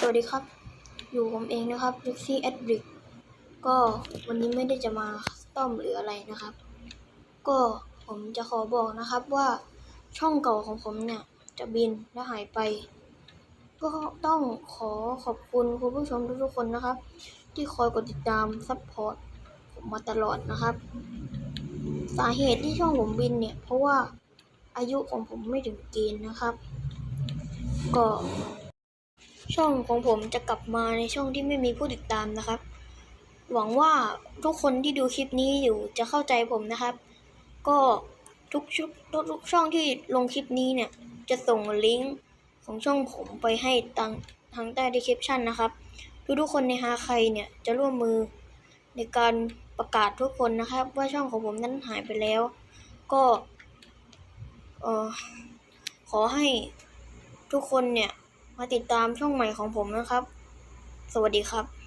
สวัสดีครับ อยู่ผมเองนะครับ l u x y e d r i c ก็วันนี้ไม่ได้จะมาคัสตอมหรืออะไรนะครับ ก็ผมจะขอบอกนะครับว่าช่องเก่าของผมเนี่ย จะบินและหายไป ก็ต้องขอขอบคุณคุณผู้ชมทุกๆคนนะครับ ที่คอยกดติดตามซัพพอร์ตผมมาตลอดนะครับ สาเหตุที่ช่องผมบินเนี่ย เพราะว่าอายุของผมไม่ถึงเกณฑ์นะครับ ก็ ช่องของผมจะกลับมาในช่องที่ไม่มีผู้ติดตามนะครับ หวังว่าทุกคนที่ดูคลิปนี้อยู่จะเข้าใจผมนะครับ ก็ทุกชุกทุกช่องที่ลงคลิปนี้เนี่ย จะส่งลิงก์ของช่องผมไปให้ตังทางใต้ดีคริปชันนะครับ ทุกๆคนในฮาใครเนี่ยจะร่วมมือในการประกาศทุกคนนะครับ ว่าช่องของผมนั้นหายไปแล้ว ก็เออขอให้ทุกคนเนี่ย มาติดตามช่องใหม่ของผมนะครับ สวัสดีครับ